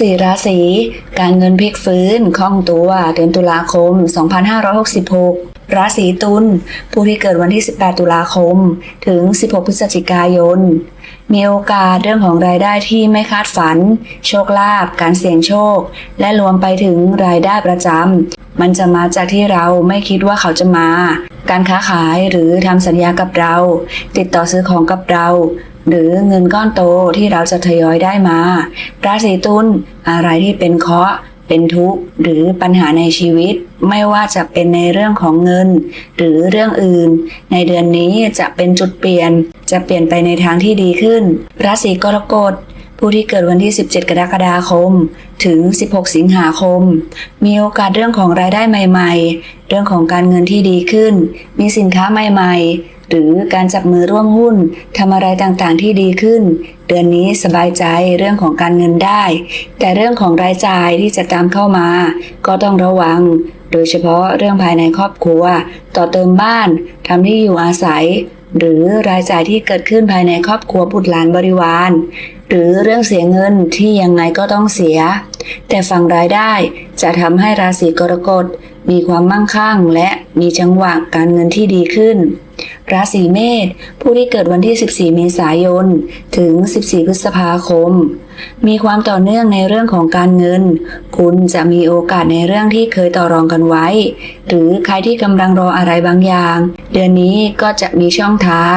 สี่ราศี การเงินพลิกฟื้นคล่องตัวเดือนตุลาคม 2566 ราศีตุล ผู้ที่เกิดวันที่ 18 ตุลาคม ถึง 16 พฤศจิกายน มีโอกาสเรื่องของรายได้ที่ไม่คาดฝัน โชคลาภ การเสี่ยงโชค และรวมไปถึงรายได้ประจำ มันจะมาจากที่เราไม่คิดว่าเขาจะมา การค้าขายหรือทำสัญญากับเรา ติดต่อซื้อของกับเรา หรือเงินก้อนโตที่เราจะทยอยได้มา ราศีตุลอะไรที่เป็นเคาะเป็นทุกข์หรือปัญหาในชีวิต ไม่ว่าจะเป็นในเรื่องของเงิน หรือเรื่องอื่น ในเดือนนี้จะเป็นจุดเปลี่ยน จะเปลี่ยนไปในทางที่ดีขึ้น ราศีกรกฎผู้ที่เกิดวันที่ 17 กรกฎาคม ถึง 16 สิงหาคม มีโอกาสเรื่องของรายได้ใหม่ ๆ เรื่องของการเงินที่ดีขึ้น มีสินค้าใหม่ ๆ หรือการจับมือร่วมหุ้นทำอะไรต่างๆที่ดีขึ้น เดือนนี้สบายใจเรื่องของการเงินได้ แต่เรื่องของรายจ่ายที่จะตามเข้ามา ก็ต้องระวัง โดยเฉพาะเรื่องภายในครอบครัว ต่อเติมบ้านทำที่อยู่อาศัย หรือรายจ่ายที่เกิดขึ้นภายในครอบครัวบุตรหลานบริวาร หรือเรื่องเสียเงินที่ยังไงก็ต้องเสีย แต่ฝั่งรายได้จะทำให้ราศีกรกฎมีความมั่งคั่งและ มีจังหวะการเงินที่ดีขึ้น ราศีเมษผู้ที่เกิดวันที่ 14 เมษายน ถึง 14 พฤษภาคม มีความต่อเนื่องในเรื่องของการเงิน คุณจะมีโอกาสในเรื่องที่เคยต่อรองกันไว้ หรือใครที่กำลังรออะไรบางอย่าง เดือนนี้ก็จะมีช่องทาง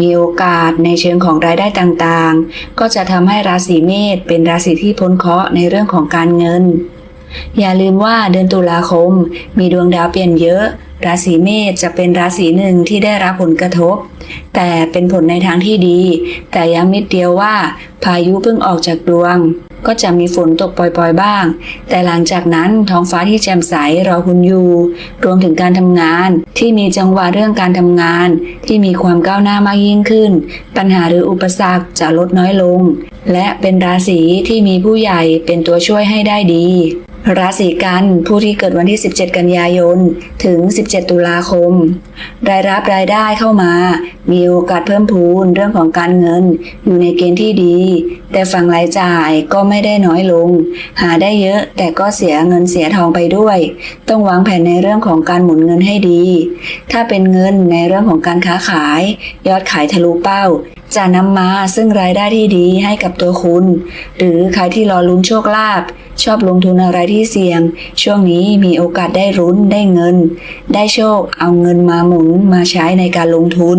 มีโอกาสในเชิงของรายได้ต่างๆ ก็จะทำให้ราศีเมษเป็นราศีที่พ้นเคราะห์ในเรื่องของการเงินอย่าลืมว่าเดือนตุลาคมมีดวงดาวเปลี่ยนเยอะ ราศีเมษจะเป็นราศีหนึ่งที่ได้รับผลกระทบ แต่เป็นผลในทางที่ดี แต่ย้ำนิดเดียวว่า พายุเพิ่งออกจากดวง ก็จะมีฝนตกปล่อยๆบ้าง แต่หลังจากนั้นท้องฟ้าที่แจ่มใสรอคุณอยู่ รวมถึงการทำงาน ที่มีจังหวะเรื่องการทำงาน ที่มีความก้าวหน้ามากยิ่งขึ้น ปัญหาหรืออุปสรรคจะลดน้อยลง และเป็นราศีที่มีผู้ใหญ่เป็นตัวช่วยให้ได้ดี ราศีกันผู้ที่เกิดวันที่ 17 กันยายน ถึง 17 ตุลาคม รายรับรายได้เข้ามา มีโอกาสเพิ่มพูนเรื่องของการเงิน อยู่ในเกณฑ์ที่ดี แต่ฝั่งรายจ่ายก็ไม่ได้น้อยลง หาได้เยอะแต่ก็เสียเงินเสียทองไปด้วย ต้องวางแผนในเรื่องของการหมุนเงินให้ดี ถ้าเป็นเงินในเรื่องของการค้าขาย ยอดขายทะลุเป้าจะนำมาซึ่งรายได้ที่ดีให้กับตัวคุณ หรือใครที่รอลุ้นโชคลาภ ชอบลงทุนอะไรที่เสี่ยง ช่วงนี้มีโอกาสได้รุ้นได้เงิน ได้โชค เอาเงินมาหมุนมาใช้ในการลงทุน